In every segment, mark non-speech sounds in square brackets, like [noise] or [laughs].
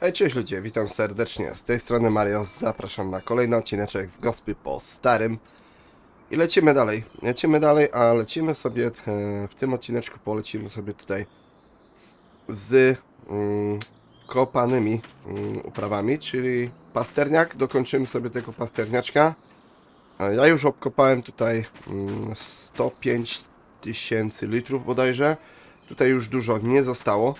Hej, cześć ludzie, witam serdecznie. Z tej strony Mario, zapraszam na kolejny odcineczek z Gospy po starym. I lecimy dalej. Lecimy dalej, a lecimy sobie e, w tym odcineczku polecimy sobie tutaj z mm, kopanymi mm, uprawami, czyli pasterniak. Dokończymy sobie tego pasterniaczka. Ja już obkopałem tutaj mm, 105 tysięcy litrów bodajże. Tutaj już dużo nie zostało.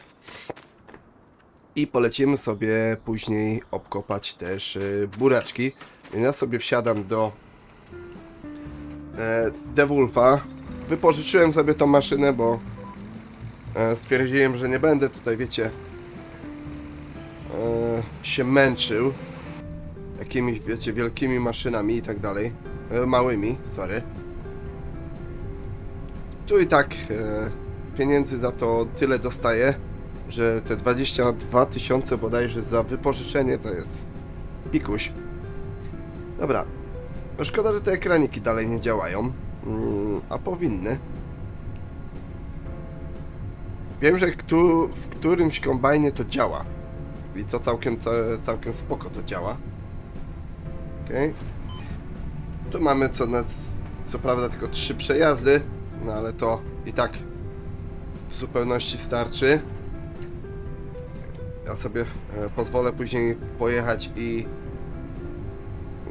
I polecimy sobie później obkopać też y, buraczki. Ja sobie wsiadam do DeWolfa. Wypożyczyłem sobie tą maszynę, bo e, stwierdziłem, że nie będę tutaj, wiecie, e, się męczył jakimiś, wiecie, wielkimi maszynami i tak dalej. E, małymi, sorry. Tu i tak pieniędzy za to tyle dostaję, że te 22 tysiące bodajże za wypożyczenie to jest pikuś. Dobra. No Szkoda, że te ekraniki dalej nie działają, mm, a powinny. Wiem, że ktu, w którymś kombajnie to działa. I to całkiem, ca- całkiem spoko to działa. Okej. Tu mamy co, na, co prawda tylko trzy przejazdy, no ale to i tak w zupełności starczy. Ja sobie e, pozwolę później pojechać i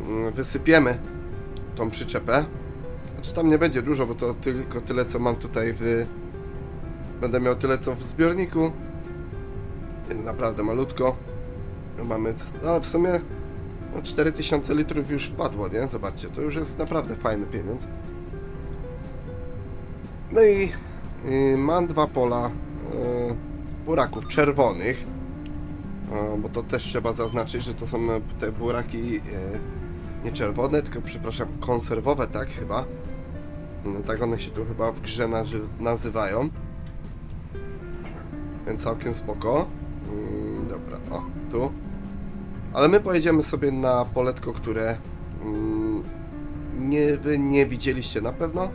mm, wysypiemy tą przyczepę. Znaczy tam nie będzie dużo, bo to tylko tyle co mam tutaj w... Będę miał tyle co w zbiorniku. Naprawdę malutko. Mamy, no w sumie no 4000 litrów już wpadło, nie? Zobaczcie, to już jest naprawdę fajny pieniądz. No i y, mam dwa pola y, buraków czerwonych. Bo to też trzeba zaznaczyć, że to są e, te buraki e, nie czerwone, tylko przepraszam, konserwowe, tak chyba. No, tak one się tu chyba w grze nazywają. Więc całkiem spoko. Mm, dobra, o, tu. Ale my pojedziemy sobie na poletko, które mm, nie, wy nie widzieliście na pewno.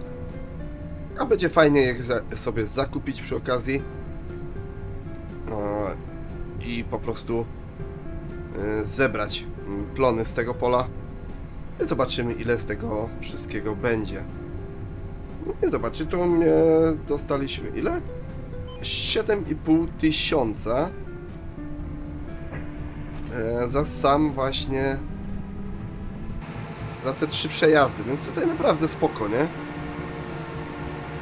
A będzie fajnie je sobie zakupić przy okazji. Po prostu y, zebrać mm, plony z tego pola i zobaczymy ile z tego wszystkiego będzie. Nie zobaczy, tu mnie dostaliśmy ile? 7,5 tysiąca e, za sam właśnie za te trzy przejazdy, więc tutaj naprawdę spoko, nie?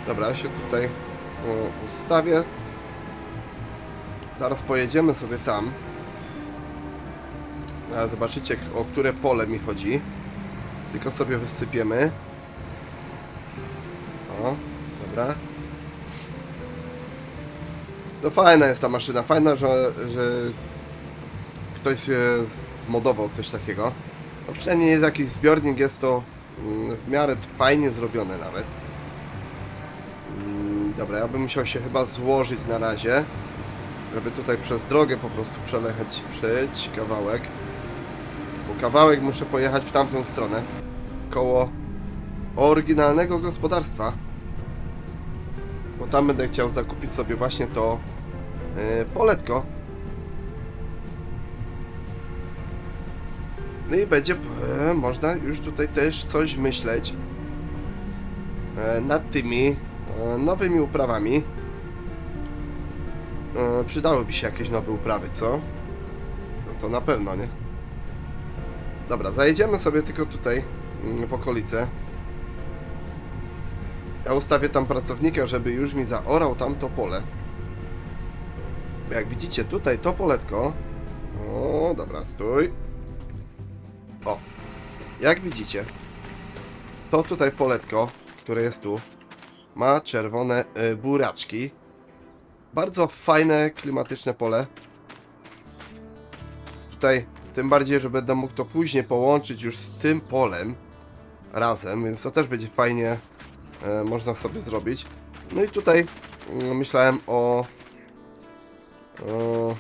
Dobra, ja się tutaj ustawię Zaraz pojedziemy sobie tam. Zobaczycie, o które pole mi chodzi. Tylko sobie wysypiemy. O, dobra. No fajna jest ta maszyna. Fajna, że, że ktoś się zmodował coś takiego. No przynajmniej jest jakiś zbiornik, jest to mm, w miarę fajnie zrobione nawet. Mm, Dobra, ja bym musiał się chyba złożyć na razie żeby tutaj przez drogę po prostu przelechać, przejść kawałek. Bo kawałek muszę pojechać w tamtą stronę. Koło oryginalnego gospodarstwa. Bo tam będę chciał zakupić sobie właśnie to yy, poletko. No i będzie e, można już tutaj też coś myśleć e, nad tymi nowymi uprawami. E, przydałyby się jakieś nowe uprawy, co? No to na pewno, nie? Dobra, zajedziemy sobie tylko tutaj mm, w okolice. Ja ustawię tam pracownika, żeby już mi zaorał tamto pole. Bo Jak widzicie tutaj to poletko. O, dobra, stój. O. Jak widzicie, to tutaj poletko, które jest tu, ma czerwone y, buraczki. Bardzo fajne, klimatyczne pole. Tutaj tym bardziej, że będę mógł to później połączyć już z tym polem razem, więc to też będzie fajnie e, można sobie zrobić. No i tutaj mm, myślałem o, o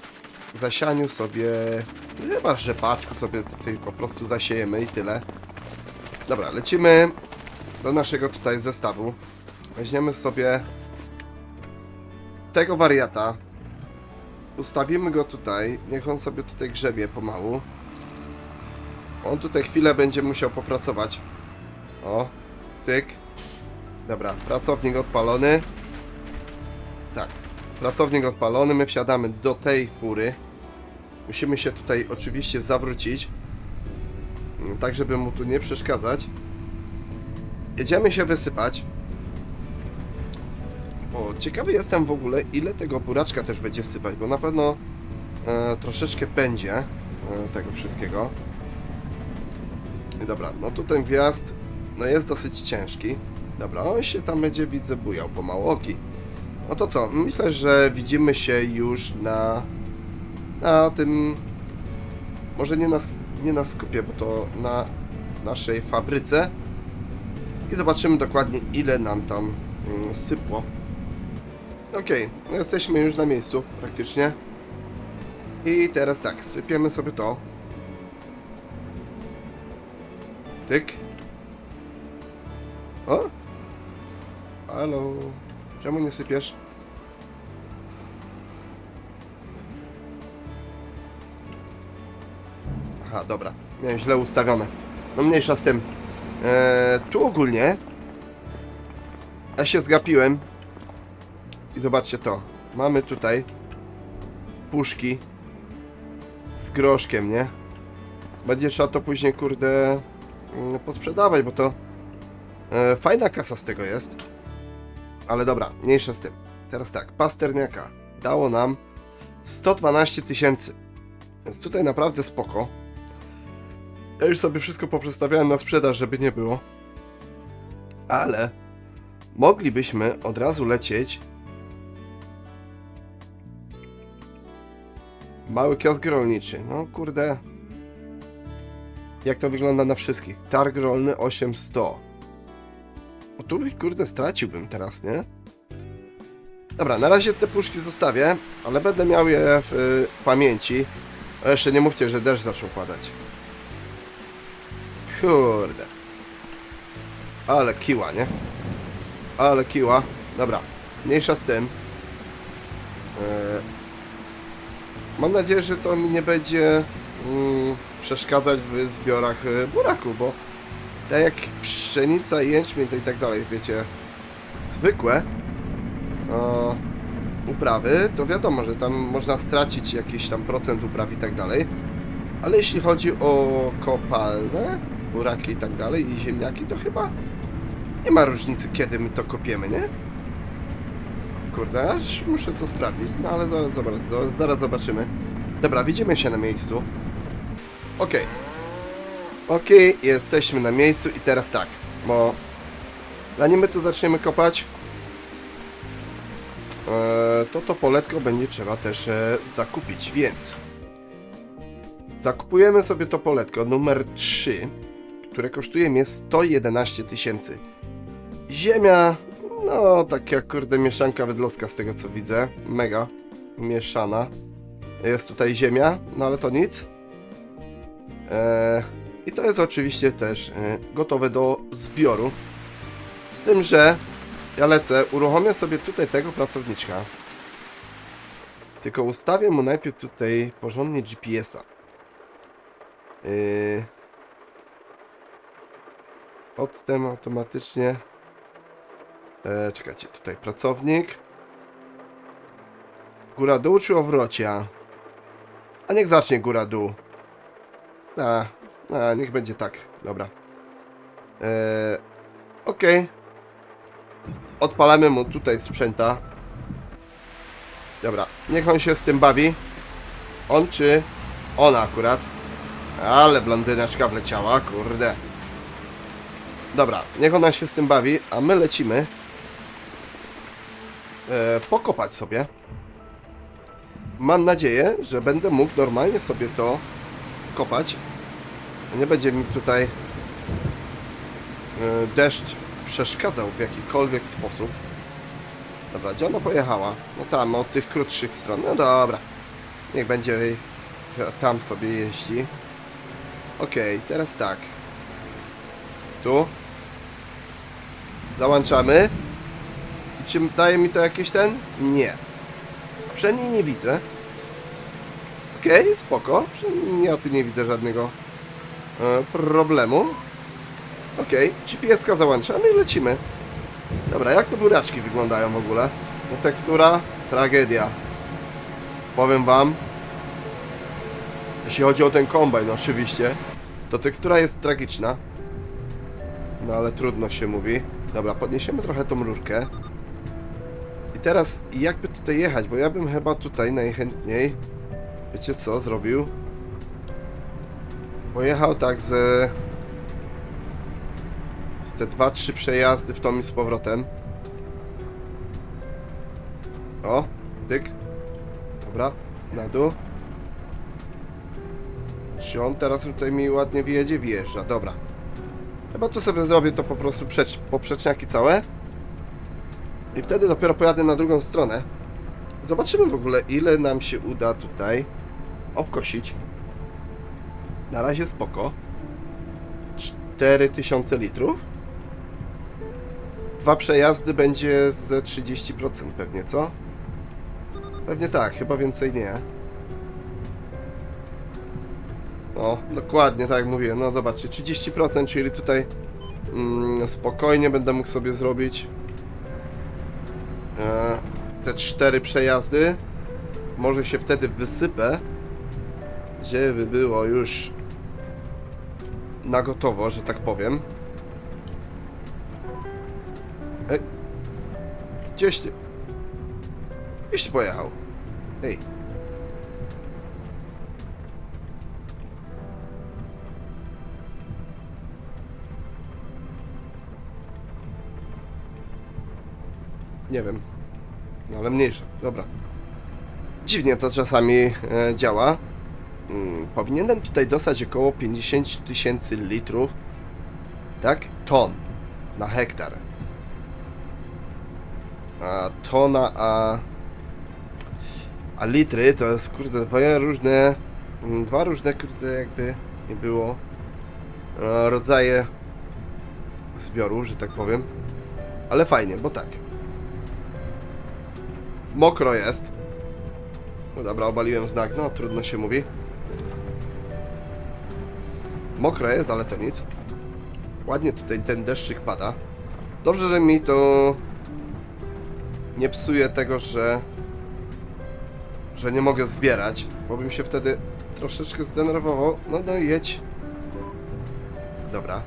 zasianiu sobie, chyba rzepaczku sobie tutaj po prostu zasiejemy i tyle. Dobra, lecimy do naszego tutaj zestawu. Weźmiemy sobie tego wariata. ustawimy go tutaj, niech on sobie tutaj grzebie pomału. On tutaj chwilę będzie musiał popracować. O, tyk. Dobra, pracownik odpalony. Tak, pracownik odpalony, my wsiadamy do tej fury. Musimy się tutaj oczywiście zawrócić. Tak, żeby mu tu nie przeszkadzać. Jedziemy się wysypać. Ciekawy jestem w ogóle, ile tego buraczka też będzie sypać, bo na pewno e, troszeczkę będzie e, tego wszystkiego. I dobra, no tu ten wjazd no jest dosyć ciężki. Dobra, on się tam będzie, widzę, bujał pomału. Oki. No to co, myślę, że widzimy się już na na tym może nie na, nie na skupie, bo to na naszej fabryce i zobaczymy dokładnie ile nam tam mm, sypło. Okej, no jesteśmy już na miejscu praktycznie. I teraz tak, sypiemy sobie to. Tyk. O? Halo? Czemu nie sypiesz? Aha, dobra. Miałem źle ustawione. No mniejsza z tym. Eee, tu ogólnie ja się zgapiłem i zobaczcie to. Mamy tutaj puszki z groszkiem, nie? Będzie trzeba to później, kurde, mm, posprzedawać, bo to e, fajna kasa z tego jest. Ale dobra, mniejsza z tym. Teraz tak, pasterniaka dało nam 112 tysięcy. Więc tutaj naprawdę spoko. Ja już sobie wszystko poprzestawiałem na sprzedaż, żeby nie było. Ale moglibyśmy od razu lecieć Mały kiosk rolniczy. No kurde. Jak to wygląda na wszystkich? Targ rolny 800. O tu kurde straciłbym teraz, nie? Dobra, na razie te puszki zostawię, ale będę miał je w y, pamięci. A jeszcze nie mówcie, że deszcz zaczął padać. Kurde. Ale kiła, nie? Ale kiła. Dobra, mniejsza z tym. E, Mam nadzieję, że to mi nie będzie mm, przeszkadzać w zbiorach e, buraku, bo tak jak pszenica, jęczmień to i tak dalej, wiecie, zwykłe o, uprawy, to wiadomo, że tam można stracić jakiś tam procent upraw i tak dalej. Ale jeśli chodzi o kopalne, buraki i tak dalej i ziemniaki, to chyba nie ma różnicy, kiedy my to kopiemy, nie? Kurde, aż muszę to sprawdzić, no ale za, zobacz, za, zaraz zobaczymy. Dobra, widzimy się na miejscu. Okej. Okej, jesteśmy na miejscu i teraz tak, bo zanim my tu zaczniemy kopać, e, to to poletko będzie trzeba też e, zakupić, więc zakupujemy sobie to poletko numer 3, które kosztuje mnie 111 tysięcy. Ziemia, no taka kurde mieszanka wydloska z tego co widzę, mega mieszana. Jest tutaj ziemia, no ale to nic. Eee, I to jest oczywiście też e, gotowe do zbioru. Z tym, że ja lecę, uruchomię sobie tutaj tego pracowniczka. Tylko ustawię mu najpierw tutaj porządnie GPS-a. Yy... Odstęp automatycznie. E, czekajcie, tutaj pracownik. Góra dół czy owrocia? A niech zacznie góra dół. A, a niech będzie tak, dobra. E, Okej. Odpalamy mu tutaj sprzęta. Dobra, niech on się z tym bawi. On czy ona akurat. Ale blondyneczka wleciała, kurde. Dobra, niech ona się z tym bawi, a my lecimy e, pokopać sobie. Mam nadzieję, że będę mógł normalnie sobie to kopać. Nie będzie mi tutaj e, deszcz przeszkadzał w jakikolwiek sposób. Dobra, gdzie ona pojechała? No tam, od tych krótszych stron. No dobra. Niech będzie tam sobie jeździ. Okej, teraz tak. Tu. Załączamy. Czy daje mi to jakiś ten? Nie. Przynajmniej nie widzę. Okej, spoko. Ja tu nie widzę żadnego e, problemu. Okej, GPS-ka załączamy i lecimy. Dobra, jak to buraczki wyglądają w ogóle? No tekstura, tragedia. Powiem wam, jeśli chodzi o ten kombajn oczywiście, to tekstura jest tragiczna. No ale trudno się mówi. Dobra, podniesiemy trochę tą rurkę. I teraz jakby tutaj jechać, bo ja bym chyba tutaj najchętniej, wiecie co, zrobił? Pojechał tak z... z te 2-3 przejazdy w tom i z powrotem. O, tyk. Dobra, na dół. Czy on teraz tutaj mi ładnie wjedzie? Wjeżdża, dobra. Chyba to sobie zrobię to po prostu przecz, poprzeczniaki całe. I wtedy dopiero pojadę na drugą stronę. Zobaczymy w ogóle ile nam się uda tutaj obkosić. Na razie spoko. 4000 litrów. Dwa przejazdy będzie ze 30% pewnie, co? Pewnie tak, chyba więcej nie. O, dokładnie tak jak mówię. No zobaczcie, 30%, czyli tutaj mm, spokojnie będę mógł sobie zrobić te cztery przejazdy. Może się wtedy wysypę, żeby było już na gotowo, że tak powiem. Ej, gdzieś ty? Gdzieś ty pojechał? Ej. Nie wiem. Ale mniejsza. Dobra. Dziwnie to czasami e, działa. Mm, powinienem tutaj dostać około 50 tysięcy litrów. Tak? Ton. Na hektar. A tona, a... A litry to jest, kurde, dwa różne... mm, Dwa różne, kurde, jakby nie było... e, Rodzaje zbioru, że tak powiem. Ale fajnie, bo tak. Mokro jest. No dobra, obaliłem znak, no trudno się mówi. Mokro jest, ale to nic. Ładnie tutaj ten deszczyk pada. Dobrze, że mi to nie psuje tego, że że nie mogę zbierać, bo bym się wtedy troszeczkę zdenerwował. No, no jedź. Dobra.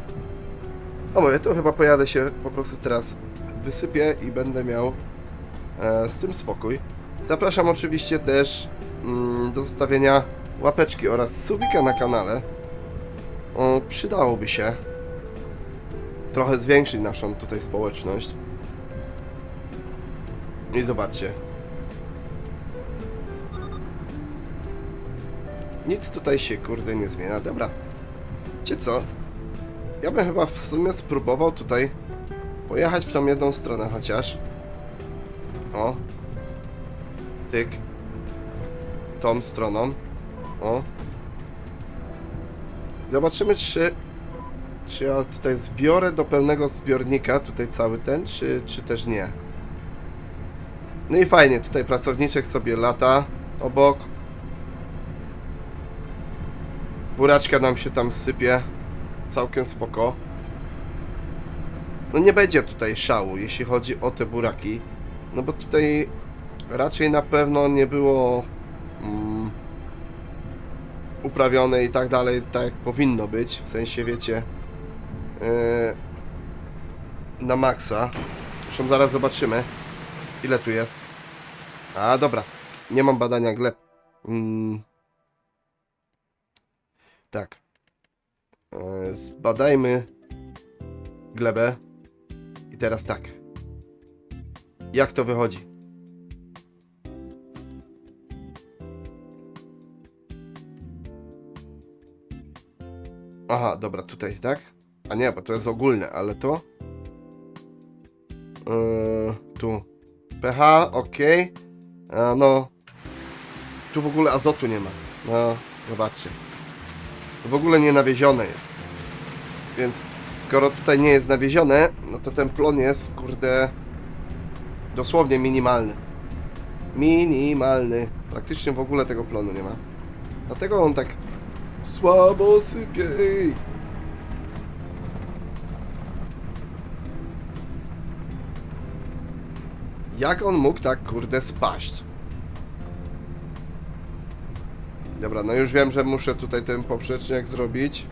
O mówię, to chyba pojadę się po prostu teraz wysypię i będę miał z tym spokój. Zapraszam oczywiście też mm, do zostawienia łapeczki oraz subika na kanale. Przydałoby się trochę zwiększyć naszą tutaj społeczność. I zobaczcie. Nic tutaj się kurde nie zmienia. Dobra. Wiecie co? Ja bym chyba w sumie spróbował tutaj pojechać w tą jedną stronę chociaż. O. Tyk. Tą stroną. O. Zobaczymy, czy... Czy ja tutaj zbiorę do pełnego zbiornika tutaj cały ten, czy, czy też nie. No i fajnie, tutaj pracowniczek sobie lata obok. Buraczka nam się tam sypie. Całkiem spoko. No nie będzie tutaj szału, jeśli chodzi o te buraki. No bo tutaj raczej na pewno nie było mm, uprawione i tak dalej, tak jak powinno być. W sensie, wiecie, yy, na maksa. Zresztą zaraz zobaczymy, ile tu jest. A, dobra. Nie mam badania gleb. Mm. Tak. Yy, zbadajmy glebę. I teraz tak. Jak to wychodzi? Aha, dobra, tutaj, tak? A nie, bo to jest ogólne, ale to... Yy, tu. pH, ok. A, no. Tu w ogóle azotu nie ma. No, zobaczcie. To w ogóle nie nawiezione jest. Więc skoro tutaj nie jest nawiezione, no to ten plon jest, kurde, dosłownie minimalny. Minimalny. Praktycznie w ogóle tego plonu nie ma. Dlatego on tak słabo sypie. Jak on mógł tak kurde spaść? Dobra, no już wiem, że muszę tutaj ten poprzeczniak zrobić.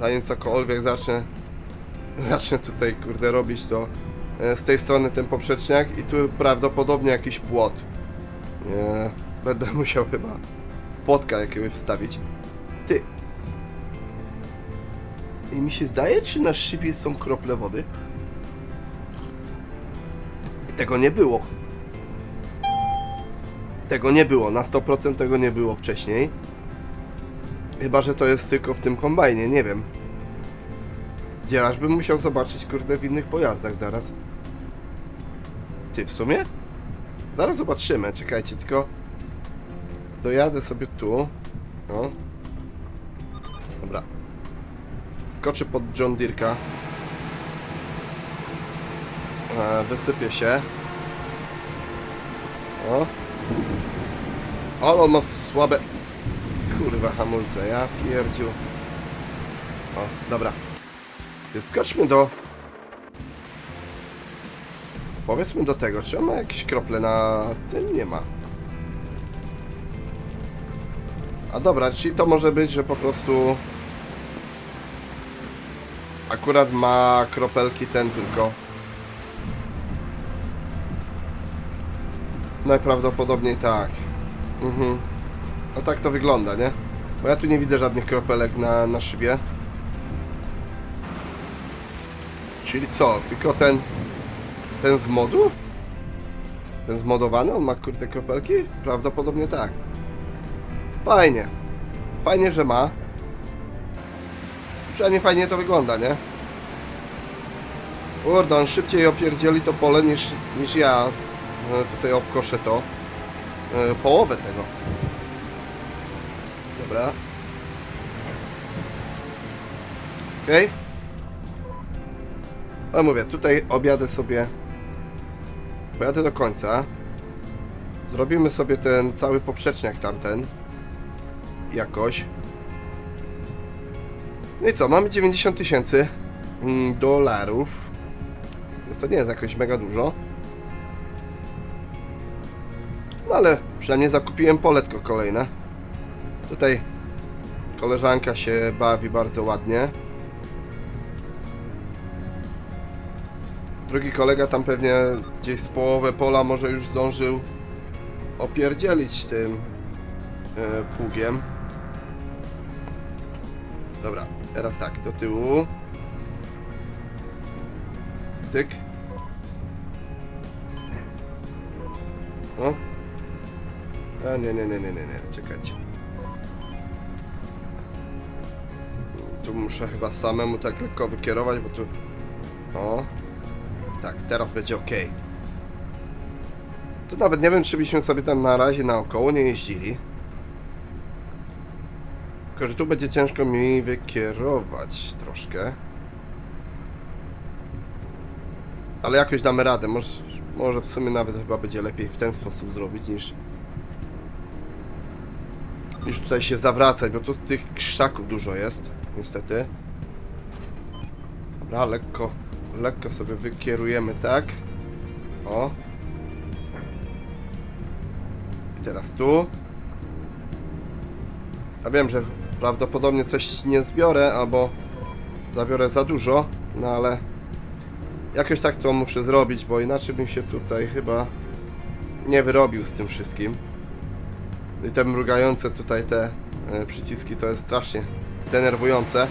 Zanim cokolwiek zacznę, zacznę tutaj kurde robić to e, z tej strony ten poprzeczniak i tu prawdopodobnie jakiś płot. Nie, będę [laughs] musiał chyba płotka jakiegoś wstawić. Ty. I mi się zdaje, czy na szybie są krople wody? I tego nie było. Tego nie było, na 100% tego nie było wcześniej. Chyba, że to jest tylko w tym kombajnie, nie wiem. Gdzie aż bym musiał zobaczyć, kurde, w innych pojazdach zaraz. Ty, w sumie? Zaraz zobaczymy, czekajcie, tylko... Dojadę sobie tu. No. Dobra. Skoczę pod John Deerka. E, wysypię się. O. Ale ma słabe... Kurwa hamulce, ja pierdziu. O, dobra. Skoczmy do... Powiedzmy do tego, czy on ma jakieś krople na tym? Nie ma. A dobra, czyli to może być, że po prostu... Akurat ma kropelki ten tylko. Najprawdopodobniej tak. Mhm. No tak to wygląda, nie? Bo ja tu nie widzę żadnych kropelek na, na szybie. Czyli co? Tylko ten... Ten z modu? Ten zmodowany? On ma kurde kropelki? Prawdopodobnie tak. Fajnie. Fajnie, że ma. Przynajmniej fajnie to wygląda, nie? Kurde, on szybciej opierdzieli to pole niż, niż ja e, tutaj obkoszę to. E, Połowę tego. Dobra. Okej. No mówię, tutaj objadę sobie. Pojadę do końca. Zrobimy sobie ten cały poprzeczniak tamten. Jakoś. No i co, mamy 90 tysięcy mm, dolarów. Więc to nie jest jakoś mega dużo. No ale przynajmniej zakupiłem poletko kolejne. Tutaj koleżanka się bawi bardzo ładnie. Drugi kolega tam pewnie gdzieś z połowę pola może już zdążył opierdzielić tym e, pługiem. Dobra, teraz tak, do tyłu. Tyk. O. A nie, nie, nie, nie, nie, nie, czekajcie. Tu muszę chyba samemu tak lekko wykierować, bo tu... O. Tak, teraz będzie ok. Tu nawet nie wiem, czy byśmy sobie tam na razie naokoło nie jeździli. Tylko, że tu będzie ciężko mi wykierować troszkę. Ale jakoś damy radę. Może, może w sumie nawet chyba będzie lepiej w ten sposób zrobić niż niż tutaj się zawracać, bo tu tych krzaków dużo jest, niestety. Dobra, lekko, lekko sobie wykierujemy, tak. O. I teraz tu. Ja wiem, że prawdopodobnie coś nie zbiorę, albo zabiorę za dużo, no ale jakoś tak to muszę zrobić, bo inaczej bym się tutaj chyba nie wyrobił z tym wszystkim. I te mrugające tutaj te e, przyciski to jest strasznie denerwujące.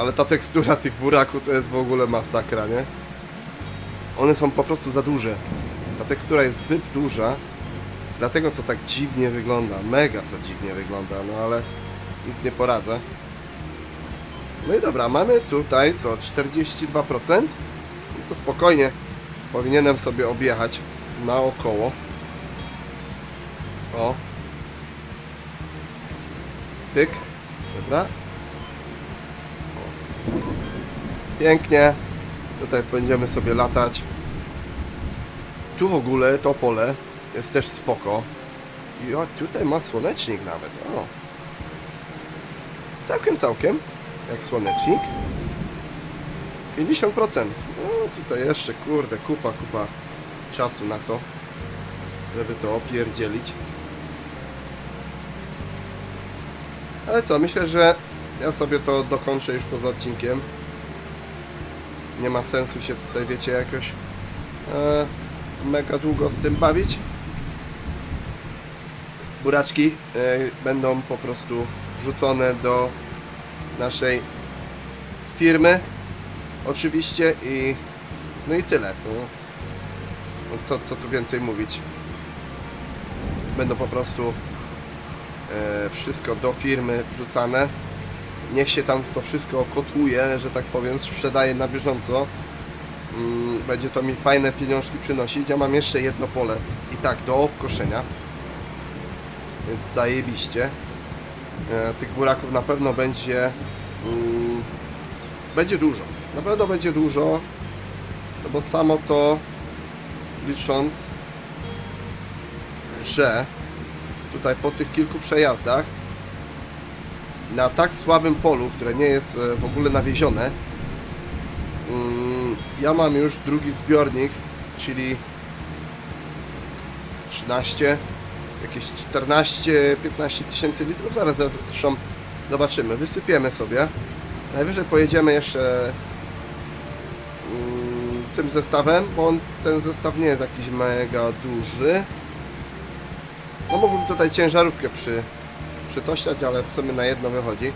Ale ta tekstura tych buraków to jest w ogóle masakra, nie? One są po prostu za duże. Ta tekstura jest zbyt duża. Dlatego to tak dziwnie wygląda. Mega to dziwnie wygląda, no ale nic nie poradzę. No i dobra, mamy tutaj co? 42%? No to spokojnie. Powinienem sobie objechać naokoło. O. Tyk. Dobra. O. Pięknie. Tutaj będziemy sobie latać. tu w ogóle to pole jest też spoko. I o, tutaj ma słonecznik nawet. O. Całkiem, całkiem. Jak słonecznik. 50%. No tutaj jeszcze, kurde, kupa, kupa czasu na to, żeby to opierdzielić. Ale co, myślę, że ja sobie to dokończę już poza odcinkiem. Nie ma sensu się tutaj, wiecie, jakoś e, mega długo z tym bawić. Buraczki e, będą po prostu wrzucone do naszej firmy. Oczywiście i no i tyle. No. No Co, co tu więcej mówić? Będą po prostu e, wszystko do firmy wrzucane. Niech się tam to wszystko kotłuje, że tak powiem, sprzedaje na bieżąco. Mm, Będzie to mi fajne pieniążki przynosić. Ja mam jeszcze jedno pole i tak do obkoszenia. Więc zajebiście. E, Tych buraków na pewno będzie mm, będzie dużo. Na pewno będzie dużo. No bo samo to licząc, że tutaj po tych kilku przejazdach na tak słabym polu, które nie jest e, w ogóle nawiezione, mm, ja mam już drugi zbiornik, czyli 13, jakieś 14-15 tysięcy litrów. Zaraz zresztą zobaczymy, wysypiemy sobie. Najwyżej pojedziemy jeszcze mm, tym zestawem, bo on, ten zestaw nie jest jakiś mega duży. No mógłbym tutaj ciężarówkę przy, przytościać, ale w sumie na jedno wychodzi.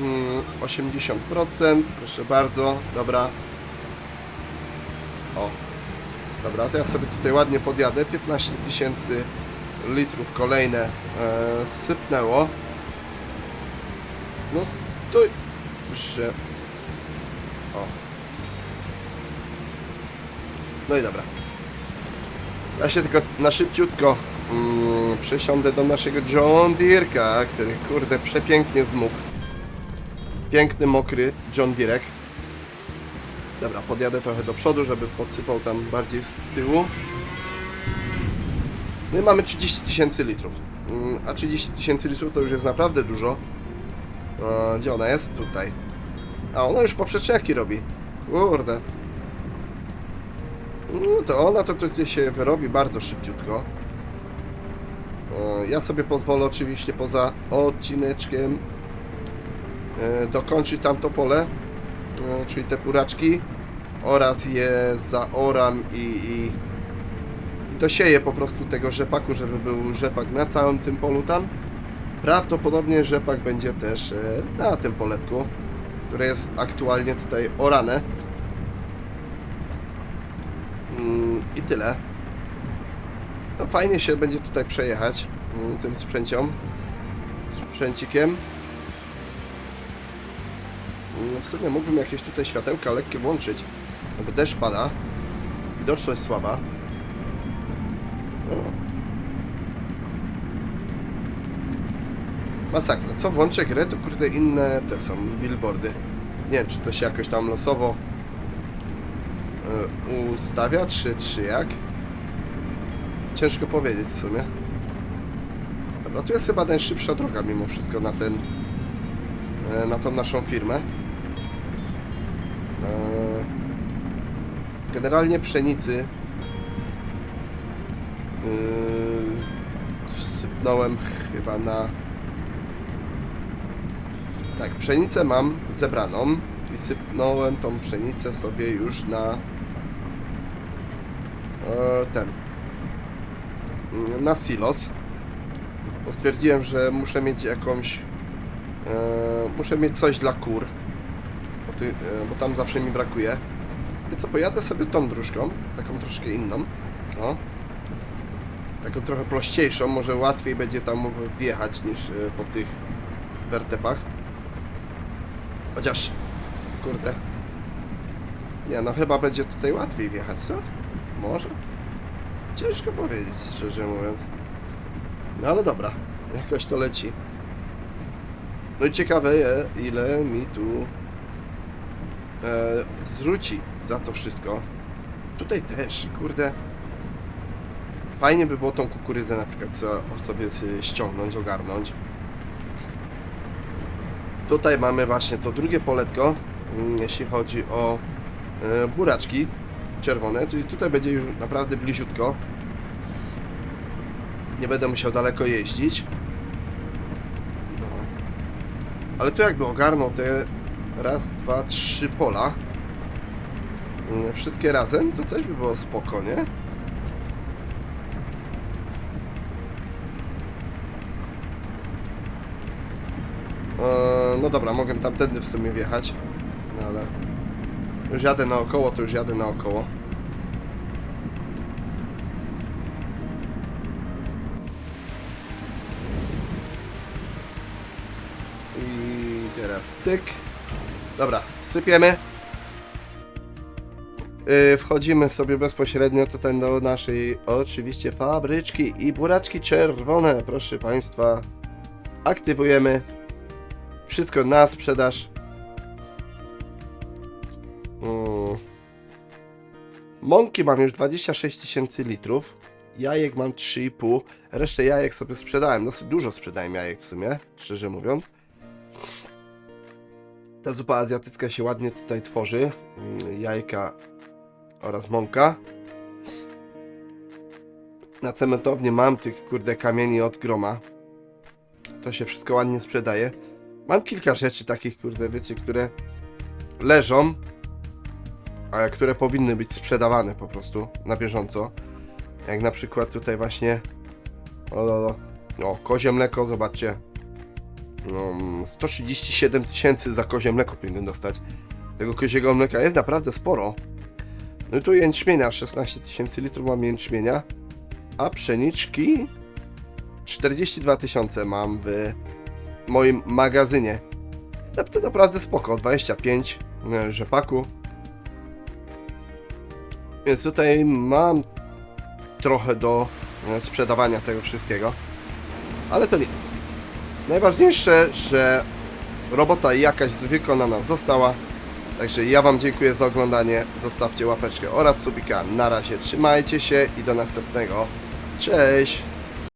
Mm, 80%, proszę bardzo, dobra. O, dobra, to ja sobie tutaj ładnie podjadę. 15 tysięcy litrów kolejne e, sypnęło. No to, że... O. No i dobra. Ja się tylko na szybciutko mm, przesiądę do naszego John Deere'ka, który kurde przepięknie zmógł. Piękny, mokry John Deerek. Dobra, podjadę trochę do przodu, żeby podsypał tam bardziej z tyłu. I mamy 30 tysięcy litrów. Mm, A 30 tysięcy litrów to już jest naprawdę dużo. A, gdzie ona jest? Tutaj. A ona już poprzeczniaki robi. Kurde. No to ona to, to się wyrobi bardzo szybciutko. O, Ja sobie pozwolę oczywiście poza odcineczkiem e, dokończyć tamto pole, e, czyli te puraczki oraz je zaoram i, i, i dosieję po prostu tego rzepaku, żeby był rzepak na całym tym polu tam. Prawdopodobnie rzepak będzie też e, na tym poletku, które jest aktualnie tutaj orane. Mm, I tyle. No fajnie się będzie tutaj przejechać mm, tym sprzęciom, sprzęcikiem. Mm, W sumie mógłbym jakieś tutaj światełka lekkie włączyć, no bo deszcz pada, widoczność słaba. No. Masakra, co włączę grę, to kurde inne te są billboardy. Nie wiem, czy to się jakoś tam losowo e, ustawia, czy, czy jak? Ciężko powiedzieć w sumie. Dobra, tu jest chyba najszybsza droga mimo wszystko na ten e, na tą naszą firmę. E, Generalnie pszenicy yy, sypnąłem chyba na tak, pszenicę mam zebraną i sypnąłem tą pszenicę sobie już na e, ten na silos. Bo stwierdziłem, że muszę mieć jakąś e, muszę mieć coś dla kur, bo, ty, e, bo tam zawsze mi brakuje. I co, pojadę sobie tą dróżką, taką troszkę inną, o. Taką trochę prościejszą, może łatwiej będzie tam wjechać niż e, po tych wertepach. Chociaż, kurde. Nie, no chyba będzie tutaj łatwiej wjechać, co? Może? Ciężko powiedzieć, szczerze mówiąc. No ale dobra, jakoś to leci. No i ciekawe, ile mi tu e, zwróci za to wszystko. tutaj też, kurde. Fajnie by było tą kukurydzę na przykład so- sobie sobie ściągnąć, ogarnąć. Tutaj mamy właśnie to drugie poletko, mm, jeśli chodzi o e, buraczki czerwone, czyli tutaj będzie już naprawdę bliziutko. Nie będę musiał daleko jeździć. No. Ale tu jakby ogarnął te raz, dwa, trzy pola. mm, Wszystkie razem, to też by było spoko, nie? Eee, no dobra, mogę tamtędy w sumie wjechać. Już jadę naokoło, to już jadę naokoło. I teraz tyk. Dobra, sypiemy. Yy, wchodzimy sobie bezpośrednio tutaj do naszej oczywiście fabryczki i buraczki czerwone, proszę Państwa. Aktywujemy. Wszystko na sprzedaż. Mąki mam już 26 tysięcy litrów. Jajek mam 3,5. Resztę jajek sobie sprzedałem. Dosyć dużo sprzedałem jajek w sumie, szczerze mówiąc. Ta zupa azjatycka się ładnie tutaj tworzy. Mm, Jajka oraz mąka. Na cementowni mam tych kurde kamieni od groma. To się wszystko ładnie sprzedaje. Mam kilka rzeczy takich, kurde, wiecie, które leżą, a które powinny być sprzedawane po prostu na bieżąco. Jak na przykład tutaj właśnie o, o, o, kozie mleko, zobaczcie. No, 137 tysięcy za kozie mleko powinien dostać. Tego koziego mleka jest naprawdę sporo. No i tu jęczmienia, 16 tysięcy litrów mam jęczmienia, a pszeniczki 42 tysiące mam w moim magazynie. To naprawdę spoko, 25 e, rzepaku. Więc tutaj mam trochę do e, sprzedawania tego wszystkiego. Ale to nic. Najważniejsze, że robota jakaś wykonana została. Także ja Wam dziękuję za oglądanie. Zostawcie łapeczkę oraz subika. Na razie trzymajcie się i do następnego. Cześć!